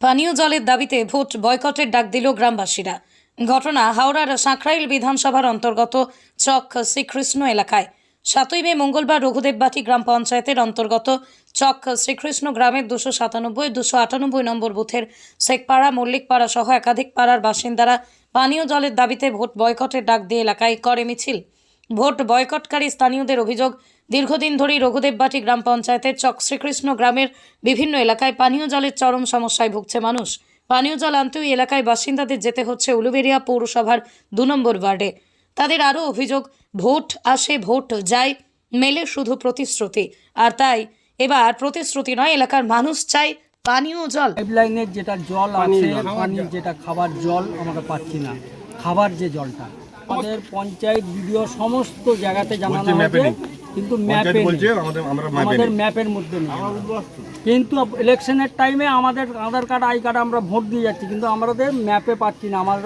পানীয় জলের দাবিতে ভোট বয়কটের ডাক দিল গ্রামবাসীরা। ঘটনা হাওড়ার সাঁকরাইল বিধানসভার অন্তর্গত চক শ্রীকৃষ্ণ এলাকায়। সাতই মে মঙ্গলবার রঘুদেববাটি গ্রাম পঞ্চায়েতের অন্তর্গত চক শ্রীকৃষ্ণ গ্রামের দুশো সাতানব্বই, দুশো আটানব্বই নম্বর বুথের শেখপাড়া, মল্লিকপাড়া সহ একাধিক পাড়ার বাসিন্দারা পানীয় জলের দাবিতে ভোট বয়কটের ডাক দিয়ে এলাকায় করে মিছিল। ভোট বয়কটকারী স্থানীয়দের অভিযোগ দীর্ঘদিন ধরেই রঘুদেববাটি গ্রাম পঞ্চায়েতের চক শ্রীকৃষ্ণ গ্রামের বিভিন্ন এলাকায় পানীয় জলের চরম সমস্যায় ভুগছে মানুষ। পানীয় জল আনতে ওই এলাকায় বাসিন্দাদের যেতে হচ্ছে উলুবেরিয়া পৌরসভার দু নম্বর ওয়ার্ডে। তাদের আরও অভিযোগ ভোট আসে ভোট যায় মেলে শুধু প্রতিশ্রুতি। আর তাই এবার প্রতিশ্রুতি নয় এলাকার মানুষ চায় পানীয় জল। পাইপলাইনের যেটা জল আছে পানির যেটা খাবার জল আমরা পাচ্ছি না। খাবার যে জলটা আমাদের পঞ্চায়েত বিডিও সমস্ত জায়গাতে জানানো হয়েছে কিন্তু ম্যাপে বলছে আমাদের ম্যাপের মধ্যে নেই। কিন্তু ইলেকশনের টাইমে আমাদের আধার কার্ড আই কার্ড আমরা ভোট দিয়ে যাচ্ছি কিন্তু আমাদের ম্যাপে পাচ্ছি না আমরা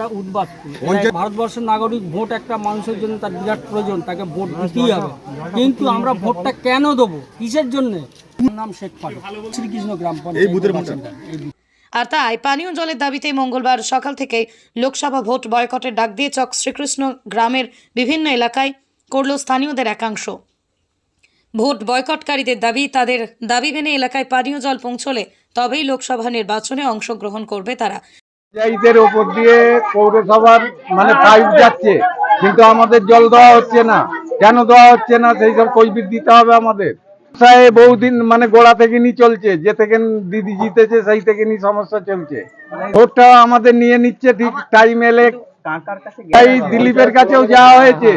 পঞ্চায়েত- ভারতবর্ষের নাগরিক ভোট একটা মানুষের জন্য তার বিরাট প্রয়োজন তাকে ভোট দিতেই হবে। কিন্তু আমরা ভোটটা কেন দেবো? কিসের জন্য? নাম শেখ ফারুক শ্রীকৃষ্ণ গ্রাম পঞ্চায়েত। আর তাই পানীয় জলের দাবিতে মঙ্গলবার সকাল থেকেই লোকসভা ভোট বয়কটের ডাক দিয়ে চক শ্রীকৃষ্ণ গ্রামের বিভিন্ন এলাকায় করল স্থানীয়দের একাংশ। ভোট বয়কটকারীদের দাবি, তাদের দাবি মেনে এলাকায় পানীয় জল পৌঁছলে তবেই লোকসভা নির্বাচনে অংশগ্রহণ করবে তারা। ওপর দিয়ে পৌরসভার মানে পাইপ যাচ্ছে, কিন্তু আমাদের জল দেওয়া হচ্ছে না। কেন দেওয়া হচ্ছে না? সেই সব কৈফিয়ত দিতে হবে আমাদের। ব্যবসায় বহুদিন মানে গোড়া থেকে নি চলছে, যে থেকে দিদি জিতেছে সেই থেকে নি সমস্যা চলছে। ভোটটা আমাদের নিয়ে নিচ্ছে, ঠিক টাইম এলে দিলীপের কাছেও যাওয়া হয়েছে।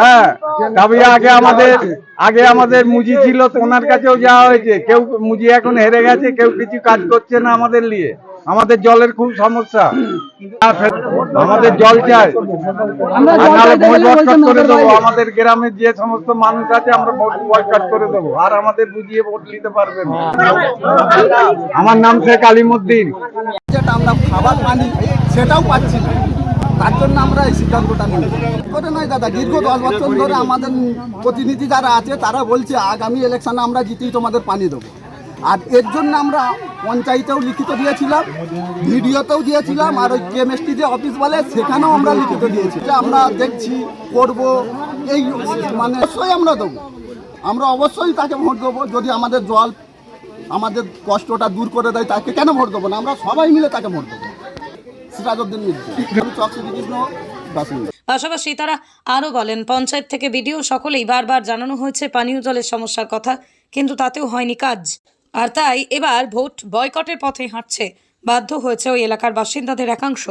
হ্যাঁ তবে আগে আমাদের আগে আমাদের মুজি ছিল ওনার কাছেও যাওয়া হয়েছে। কেউ মুজি এখন হেরে গেছে, কেউ কিছু কাজ করছে না আমাদের নিয়ে। আমাদের জলের খুব সমস্যা। আমাদের জল চাই। বয়কট করে দেবো। আমাদের গ্রামে যে সমস্ত মানুষ আছে আমরা বয়কট করে দেবো। আর আমাদের বুঝিয়ে ভোট নিতে পারবেন আমার নাম শেখ আলিমুদ্দিন। যেটা আমরা খাবার পানি সেটাও পাচ্ছি না। তার জন্য আমরা এই সিদ্ধান্তটা নিয়েছি করে নয় দাদা দীর্ঘ দশ বছর ধরে আমাদের প্রতিনিধি যারা আছে তারা বলছে আগামী ইলেকশনে আমরা জিতেই তোমাদের পানি দেবো। আর এর জন্য আমরা পঞ্চায়েতেও লিখিত দিয়েছিলাম, ভিডিওতেও দিয়েছিলাম, আর ওই কেমিস্ট্রি যে অফিস বলে সেখানেও আমরা লিখিত দিয়েছি। আমরা দেখছি, করব, এই মানে অবশ্যই আমরা দেবো। আমরা অবশ্যই তাকে ভোট দেবো, যদি আমাদের জল, আমাদের কষ্টটা দূর করে দেয়, তাকে কেন ভোট দেবো না? আমরা সবাই মিলে তাকে ভোট দেবো। সিরাজউদ্দিন মির্জা। চক শ্রীকৃষ্ণ পাশাপাশি তারা আরও বলেন, পঞ্চায়েত থেকে বিডিও সকলেই বারবার জানানো হয়েছে, পানীয় জলের সমস্যার কথা, কিন্তু তাতেও হয়নি কাজ। আর তাই এবার ভোট বয়কটের পথে হাঁটছে। বাধ্য হয়েছে ওই এলাকার বাসিন্দাদের একাংশ।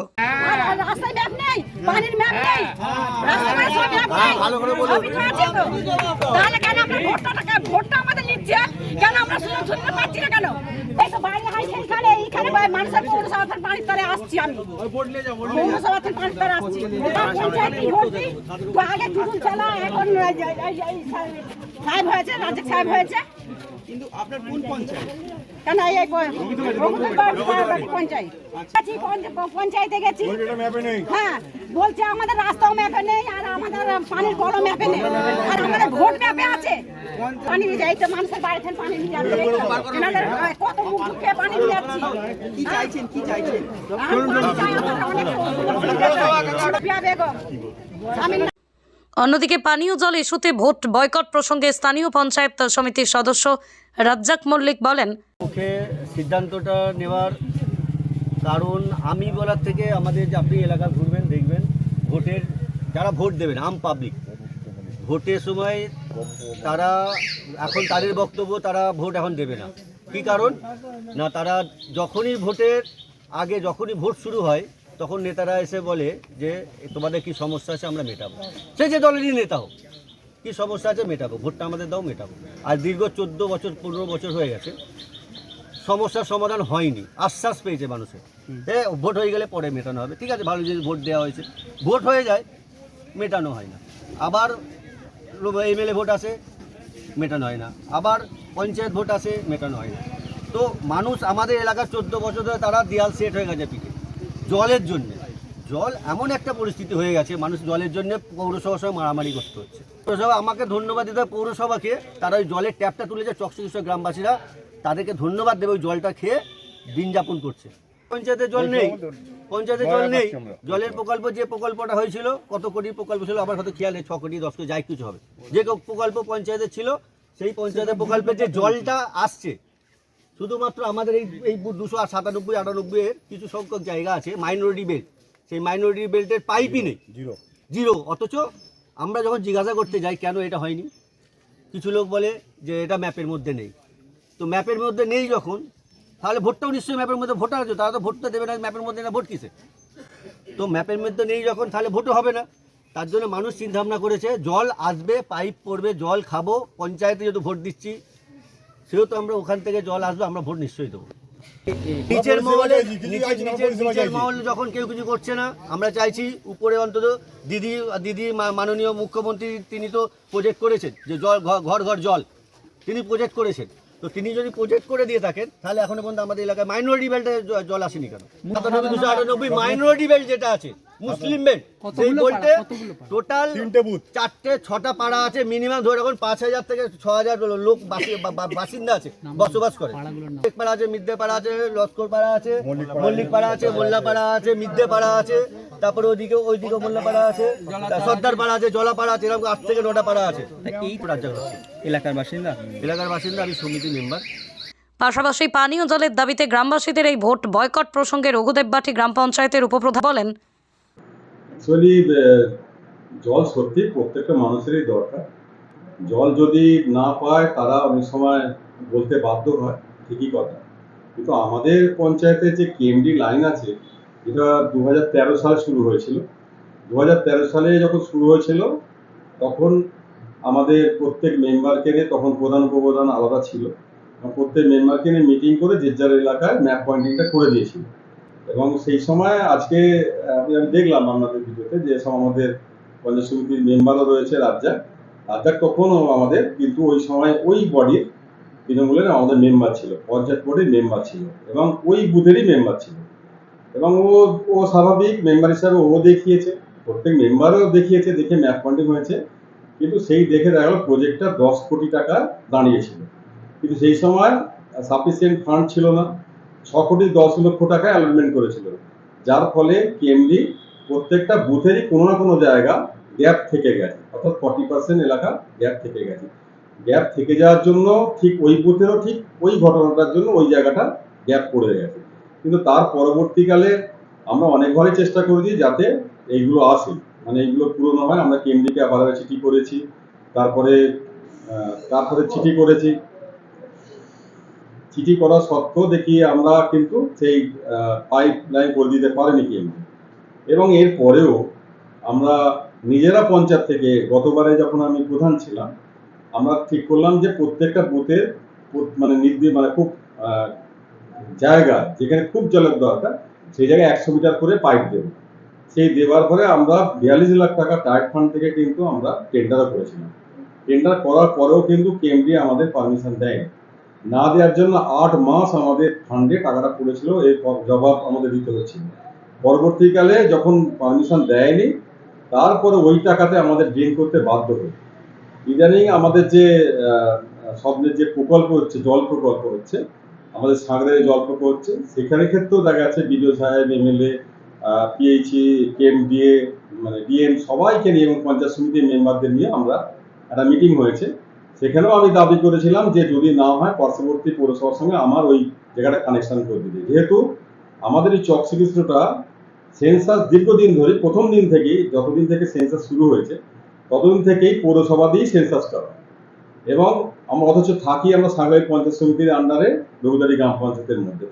তাহলে কেন আমরা ভোটটা আমাদের নিচ্ছে? কেন আমরা শুনে শুনতে পাচ্ছি না কেন? সেইখানে এইখানে মানুষের পৌরসভা থেকে পানির তলে আসছি আমি। পৌরসভা থেকে পানির তলে আসছি পঞ্চায়েত কি তো আগে দুজন চালা এখন সাহেব হয়েছে রাজ্যের সাহেব হয়েছে। কিন্তু আপনার কোন পঞ্চায়েত? কেন এই এই পঞ্চায়েত। গেছি হ্যাঁ বলছে আমাদের রাস্তাও ম্যাপে নেই আর আমাদের পানির কলও ম্যাপে নেই। আর আমাদের ভোট ম্যাপে আছে। পানি নিয়ে যাই তো মানুষের বাড়ি থেকে পানি নিয়ে যাচ্ছে এনাদের, কত মুখ ঢুকে পানি নিয়ে যাচ্ছি কি চাইছেন কি চাইছেন বেগম অন্যদিকে পানীয় জল ইস্যুতে ভোট বয়কট প্রসঙ্গে স্থানীয় পঞ্চায়েত সমিতির সদস্য রাজ্জাক মল্লিক বলেন পক্ষে সিদ্ধান্তটা নেওয়ার কারণ আমি বলার থেকে আমাদের যে আপনি এলাকা ঘুরবেন দেখবেন ভোটের যারা ভোট দেবেন আম পাবলিক ভোটের সময় তারা এখন তাদের বক্তব্য তারা ভোট এখন দেবে না। কী কারণ? না তারা যখনই ভোটের আগে যখনই ভোট শুরু হয় তখন নেতারা এসে বলে যে তোমাদের কি সমস্যা আছে আমরা মেটাবো। সে যে দলেরই নেতা হোক কী সমস্যা আছে মেটাবো। ভোটটা আমাদের দাও মেটাবো। আর দীর্ঘ চোদ্দ বছর পনেরো বছর হয়ে গেছে সমস্যার সমাধান হয়নি। আশ্বাস পেয়েছে মানুষের। যে ভোট হয়ে গেলে পরে মেটানো হবে। ঠিক আছে ভালো জিনিস ভোট দেওয়া হয়েছে। ভোট হয়ে যায় মেটানো হয় না। আবার এমএলএ ভোট আসে মেটানো হয় না। আবার পঞ্চায়েত ভোট আসে মেটানো হয় না। তো মানুষ আমাদের এলাকার চোদ্দ বছর ধরে তারা দেয়াল সেট হয়ে গেছে পিঠে। জলের জন্যে। জল এমন একটা পরিস্থিতি হয়ে গেছে, মানুষ জলের জন্য পৌরসভার সঙ্গে মারামারি করতে হচ্ছে। পৌরসভা, আমাকে ধন্যবাদ দিতে হবে পৌরসভাকে। তারা ওই জলের ট্যাপটা তুলেছে চকচিকিৎস গ্রামবাসীরা। তাদেরকে ধন্যবাদ দেবে ওই জলটা খেয়ে দিন যাপন করছে। পঞ্চায়েতের জল নেই। পঞ্চায়েতে জল নেই জলের প্রকল্প যে প্রকল্পটা হয়েছিল কত কোটি প্রকল্প ছিল আমার হয়তো খেয়াল নেই ছ কোটি দশ কোটি যাই কিছু হবে। যে প্রকল্প পঞ্চায়েতে ছিল সেই পঞ্চায়েতের প্রকল্পের যে জলটা আসছে শুধুমাত্র আমাদের এই এই দুশো সাতানব্বই আটানব্বই এর কিছু সংখ্যক জায়গা আছে মাইনরিটি বেল্ট সেই মাইনরিটি বেল্টের পাইপই নেই। জিরো জিরো অথচ আমরা যখন জিজ্ঞাসা করতে যাই কেন এটা হয়নি? কিছু লোক বলে যে এটা ম্যাপের মধ্যে নেই। তো ম্যাপের মধ্যে নেই যখন তাহলে ভোটটাও নিশ্চয়ই ম্যাপের মধ্যে ভোটার আছে তারা তো ভোটটা দেবে না ম্যাপের মধ্যে না ভোট কিসে তো ম্যাপের মধ্যে নেই যখন তাহলে ভোটও হবে না। তার জন্য মানুষ চিন্তা ভাবনা করেছে জল আসবে পাইপ পড়বে জল খাব পঞ্চায়েতে যেহেতু ভোট দিচ্ছি সেহেতু আমরা ওখান থেকে জল আসবে আমরা ভোট নিশ্চয়ই দেবো। নিচের মহলে নিচের মহল যখন কেউ কিছু করছে না আমরা চাইছি উপরে অন্তত দিদি দিদি মাননীয় মুখ্যমন্ত্রী তিনি তো প্রজেক্ট করেছেন যে জল ঘর ঘর জল তিনি প্রজেক্ট করেছেন। তো তিনি যদি প্রজেক্ট করে দিয়ে থাকেন তাহলে এখনও পর্যন্ত আমাদের এলাকায় মাইনরিটি বেল্টে জল আসেনি কেন? সাতানব্বই দুশো আটানব্বই মাইনরিটি বেল্ট যেটা আছে মুসলিম সেই বলতে টোটাল চারটে ছটা পাড়া আছে মিনিমাম ধরে রাখুন পাঁচ হাজার থেকে ছ হাজার লোক বাসিন্দা আছে বসবাস করে শেখ পাড়া আছে মিদ্দে পাড়া আছে লস্কর পাড়া আছে মল্লিক পাড়া আছে মোল্লা পাড়া আছে মিদ্দে পাড়া আছে তারপরে ওইদিকে ওইদিকে মোল্লা পাড়া আছে সর্দার পাড়া আছে জলা পাড়া আছে এরকম আট থেকে নটা পাড়া আছে এই এলাকার বাসিন্দা এলাকার বাসিন্দা আমি সমিতি মেম্বার পাশাপাশি পানীয় জলের দাবিতে গ্রামবাসীদের এই ভোট বয়কট প্রসঙ্গে রঘুদেববাটি গ্রাম পঞ্চায়েতের উপপ্রধান বলেন অ্যাকচুয়ালি জল সত্যি প্রত্যেকটা মানুষেরই দরকার। জল যদি না পায়, তারা অনেক সময় বলতে বাধ্য হয়, ঠিকই কথা। কিন্তু আমাদের পঞ্চায়েতে যে কেএমডি লাইন আছে, এটা দু সালে শুরু হয়েছিল। দু তেরো সালে যখন শুরু হয়েছিল, তখন আমাদের প্রত্যেক মেম্বারকে নিয়ে তখন প্রধান উপপ্রধান আলাদা ছিল। প্রত্যেক মেম্বারকে নিয়ে মিটিং করে যে যার এলাকায় ম্যাপ পয়েন্টিংটা করে দিয়েছিল। এবং সেই সময় আজকে আমি আমি দেখলাম আপনাদের ভিডিওতে যে সব আমাদের পঞ্চায়েত সমিতির মেম্বারও রয়েছে রাজ্জাক। রাজ্জাক তখনও আমাদের কিন্তু ওই সময় ওই বডির তৃণমূলের আমাদের মেম্বার ছিল, পঞ্চায়েত বোর্ডের মেম্বার ছিল এবং ওই বুথেরই মেম্বার ছিল। এবং ও ও স্বাভাবিক মেম্বার হিসাবে ও দেখিয়েছে, প্রত্যেক মেম্বারও দেখিয়েছে, দেখে ম্যাপ পয়েন্টিং হয়েছে। কিন্তু সেই দেখে দেখা গেল প্রজেক্টটা দশ কোটি টাকা দাঁড়িয়েছিল। কিন্তু সেই সময় সাফিসিয়েন্ট ফান্ড ছিল না। ছ কোটি দশ লক্ষ টাকা অ্যালটমেন্ট করেছিল। যার ফলে কেএমডি প্রত্যেকটা বুথেরই কোনো না কোনো জায়গা গ্যাপ থেকে গেছে। অর্থাৎ ফর্টি পার্সেন্ট এলাকা গ্যাপ থেকে গেছে। গ্যাপ থেকে যাওয়ার জন্য ঠিক ওই বুথেরও ঠিক ওই ঘটনাটার জন্য ওই জায়গাটা গ্যাপ পড়ে গেছে। কিন্তু তার পরবর্তীকালে আমরা অনেকবারই চেষ্টা করেছি যাতে এইগুলো আসে। মানে এইগুলো পূরণ হয়, আমরা কেএমডিকে আবার চিঠি করেছি। তারপরে তারপরে চিঠি করেছি। চিঠি করা সত্ত্বেও দেখি আমরা কিন্তু সেই পাইপ লাইন করে দিতে পারিনি কিন্তু এবং এর পরেও আমরা নিজেরা পঞ্চায়েত থেকে গতবারে যখন আমি প্রধান ছিলাম, আমরা ঠিক করলাম যে প্রত্যেকটা বুথের মানে নির্দিষ্ট মানে খুব জায়গা যেখানে খুব জলের দরকার, সেই জায়গায় একশো মিটার করে পাইপ দেব। সেই দেওয়ার পরে আমরা বিয়াল্লিশ লাখ টাকা টাইট ফান্ড থেকে কিন্তু আমরা টেন্ডারও করেছিলাম। টেন্ডার করার পরেও কিন্তু কেএমডি আমাদের পারমিশন দেয়নি। না দেওয়ার জন্য আট মাস আমাদের ফান্ডে টাকাটা পড়েছিল প- জবাব আমাদের দিতে হচ্ছিল পরবর্তীকালে যখন পারমিশন দেয়নি, তারপরে ওই টাকাতে আমাদের ড্রেন করতে বাধ্য হই ইদানিং আমাদের যে স্বপ্নের যে প্রকল্প হচ্ছে, জল প্রকল্প হচ্ছে, আমাদের সাগরে জল প্রকল্প হচ্ছে, সেখানে ক্ষেত্রেও দেখা যাচ্ছে বিডিও সাহেব, এমএলএ পিএইচি কেএমডিএ মানে ডিএম সবাইকে নিয়ে এবং পঞ্চায়েত সমিতির মেম্বারদের নিয়ে আমরা একটা মিটিং হয়েছে। সেখানেও আমি দাবি করেছিলাম যে যদি না হয় পার্শ্ববর্তী পৌরসভার সঙ্গে আমার ওই জায়গাটা কানেকশন করে দিতে যেহেতু আমাদের এই চক শ্রীকৃষ্ণটা সেন্সাস দীর্ঘদিন ধরে প্রথম দিন থেকেই, যতদিন থেকে সেন্সাস শুরু হয়েছে, ততদিন থেকেই পৌরসভা দিয়েই সেন্সাসটা হয়। এবং আমরা অথচ থাকি আমরা সাংবাদিক পঞ্চায়েত সমিতির আন্ডারে রঘুদারি গ্রাম পঞ্চায়েতের মধ্যে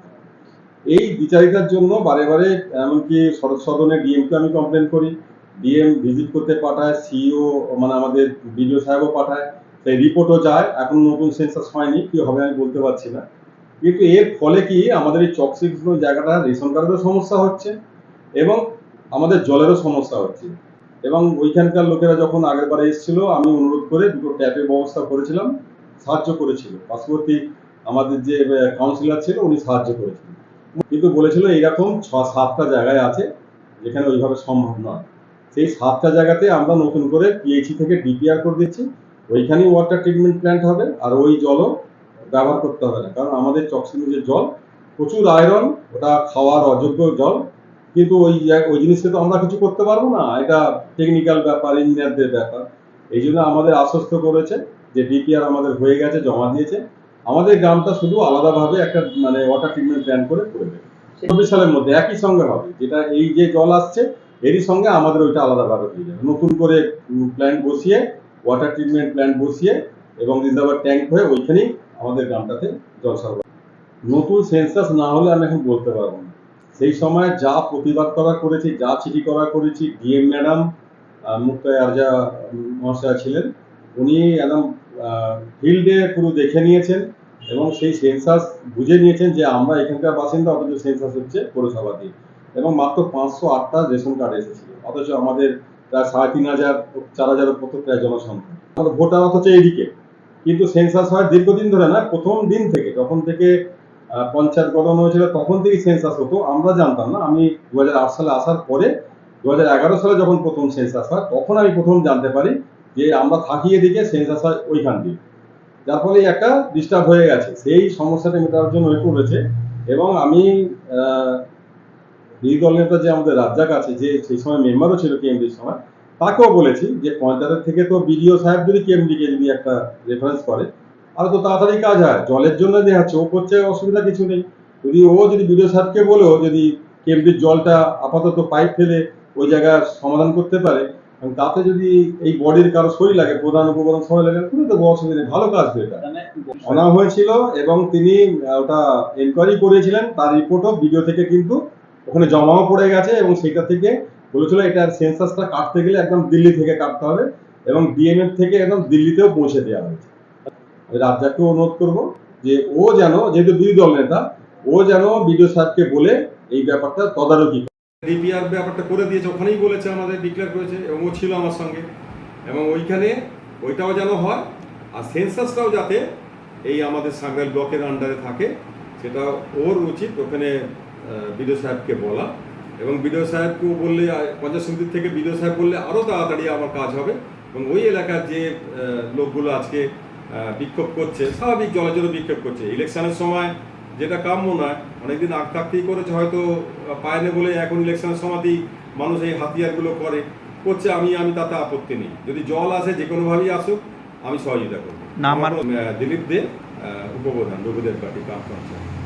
এই বিচারিতার জন্য বারে বারে, এমনকি সদস্য সদনে ডিএমকে আমি কমপ্লেন করি ডিএম ভিজিট করতে পাঠায় সিইও মানে আমাদের বিডিও সাহেবও পাঠায় সেই রিপোর্টও যায়, এখন নতুন সেন্সাস হয়নি, কি হবে আমি বলতে পারছি না। কিন্তু এর ফলে কি, আমাদের এই চকসিক্স জায়গাটা রেশন কার্ডেরও সমস্যা হচ্ছে এবং আমাদের জলেরও সমস্যা হচ্ছে। এবং ওইখানকার লোকেরা যখন আগের বারে এসেছিল, আমি অনুরোধ করে দুটো ট্যাপের ব্যবস্থা করেছিলাম, সাহায্য করেছিল। পার্শ্ববর্তী আমাদের যে কাউন্সিলর ছিল, উনি সাহায্য করেছিলেন। কিন্তু বলেছিল এইরকম ছ সাতটা জায়গায় আছে, যেখানে ওইভাবে সম্ভব নয়। সেই সাতটা জায়গাতে আমরা নতুন করে পিএইচি থেকে ডিপিআর করে দিচ্ছি। ওইখানেই ওয়াটার ট্রিটমেন্ট প্ল্যান্ট হবে আর ওই জলও ব্যবহার করতে হবে না। কারণ আমাদের চকসিনি যে জল, প্রচুর আয়রন ওটা খাওয়ার অযোগ্য জল। কিন্তু ওই ওই জিনিসটা তো আমরা কিছু করতে পারব না। এটা টেকনিক্যাল ব্যাপার ইঞ্জিনিয়ারদের ব্যাপার। এই জন্য আমাদের আশ্বস্ত করেছে যে ডিপিআর আমাদের হয়ে গেছে, জমা দিয়েছে। আমাদের গ্রামটা শুধু আলাদাভাবে একটা মানে ওয়াটার ট্রিটমেন্ট প্ল্যান করে করে দেবে। চব্বিশ সালের মধ্যে একই সঙ্গে হবে। যেটা এই যে জল আসছে, এরই সঙ্গে আমাদের ওইটা আলাদাভাবে হয়ে যাবে। নতুন করে প্ল্যান্ট বসিয়ে ওয়াটার ট্রিটমেন্ট প্ল্যান্ট বসিয়ে এবং রিজার্ভার ট্যাঙ্ক হয়ে ওইখানেই আমাদের গ্রামটাতে জল সরবরাহ নতুন সেন্সাস না হলে আমি এখন বলতে পারব না। সেই সময় যা প্রতিবাদ করা করেছি, যা চিঠি করা করেছি, ডিএম ম্যাডাম মুক্তায় আরজা মহাশয়া ছিলেন, উনি একদম ফিল্ডে পুরো দেখে নিয়েছেন এবং সেই সেন্সাস বুঝে নিয়েছেন যে আমরা এখানকার বাসিন্দা, অথচ সেন্সাস হচ্ছে পৌরসভা দিয়ে। এবং মাত্র পাঁচশো আটটা রেশন কার্ড এসেছিল। অথচ আমাদের প্রায় সাড়ে তিন হাজার, চার হাজারের মতো প্রায় জনসংখ্যা। আমাদের ভোটার অথচ এইদিকে। কিন্তু সেন্সাস হয় দীর্ঘদিন ধরে না, প্রথম দিন থেকে, যখন থেকে পঞ্চায়েত গঠন হয়েছিল, তখন থেকেই সেন্সাস হতো। আমরা জানতাম না, আমি দু হাজার আট সালে আসার পরে দু হাজার এগারো সালে যখন প্রথম সেন্সাস হয়, তখন আমি প্রথম জানতে পারি যে আমরা থাকি এদিকে, সেন্সাস হয় ওইখান দিয়ে। যার ফলে একটা ডিস্টার্ব হয়ে গেছে। সেই সমস্যাটা মেটানোর জন্য হয়ে পড়েছে এবং আমি বিরোধী দল নেতা যে আমাদের রাজ্জাক আছে যে সেই সময় মেম্বারও ছিল কেএমডির সময় তাকেও বলেছি যে পঞ্চায়েতের থেকে তো বিডিও সাহেব যদি কেএমডিকে যদি একটা রেফারেন্স করে আর তো তাড়াতাড়ি কাজ হয় জলের জন্য দেওয়া হচ্ছে ও করছে অসুবিধা কিছু নেই। যদি ও যদি বিডিও সাহেবকে বলেও যদি কেমডির জলটা আপাতত পাইপ ফেলে ওই জায়গায় সমাধান করতে পারে এবং তাতে যদি এই বডির কারও শরীর লাগে প্রধান উপপ্রধান সময় লাগে কোনো তো অসুবিধা নেই ভালো কাজ তো এটা। আনা হয়েছিল এবং তিনি ওটা এনকোয়ারি করেছিলেন তার রিপোর্টও ভিডিও থেকে কিন্তু ওখানে জমাও পড়ে গেছে এবং সেটা থেকে বলেছিল এটার সেন্সাসটা কাটতে গেলে একদম দিল্লি থেকে কাটতে হবে এবং ডিএমএফ থেকে একদম দিল্লিতেও পৌঁছে দেওয়া হয়েছে। রাজ্জাককে অনুরোধ করব যে ও যেন, যেহেতু দুই দল নেতা, ও যেন বিডিও সাহেবকে বলে এই ব্যাপারটা তদারকি ডিপিআর ব্যাপারটা করে দিয়েছে, ওখানেই বলেছে আমাদের ডিক্লেয়ার করেছে এবং ও ছিল আমার সঙ্গে। এবং ওইখানে ওইটাও যেন হয় আর সেন্সাসটাও যাতে এই আমাদের সাংরাইল ব্লকের আন্ডারে থাকে, সেটা ওর উচিত। ওখানে বিডিও সাহেবকে বলা এবং বিডিও সাহেবকেও বললে পঞ্চায়েত সমিতির থেকে বিডিও সাহেব বললে আরও তাড়াতাড়ি আমার কাজ হবে এবং ওই এলাকার যে লোকগুলো আজকে বিক্ষোভ করছে স্বাভাবিক জলের জন্য বিক্ষোভ করছে। ইলেকশনের সময় যেটা কাম্য নয় অনেকদিন আগ থাকতেই করেছে হয়তো পায়নি বলে এখন ইলেকশনের সময়তেই মানুষ এই হাতিয়ারগুলো করে করছে আমি আমি তাতে আপত্তি নেই। যদি জল আসে যে কোনোভাবেই আসুক আমি সহযোগিতা করব। দিলীপ দে উপপ্রধান রঘুদেব পার্টি গ্রাম পঞ্চায়েত।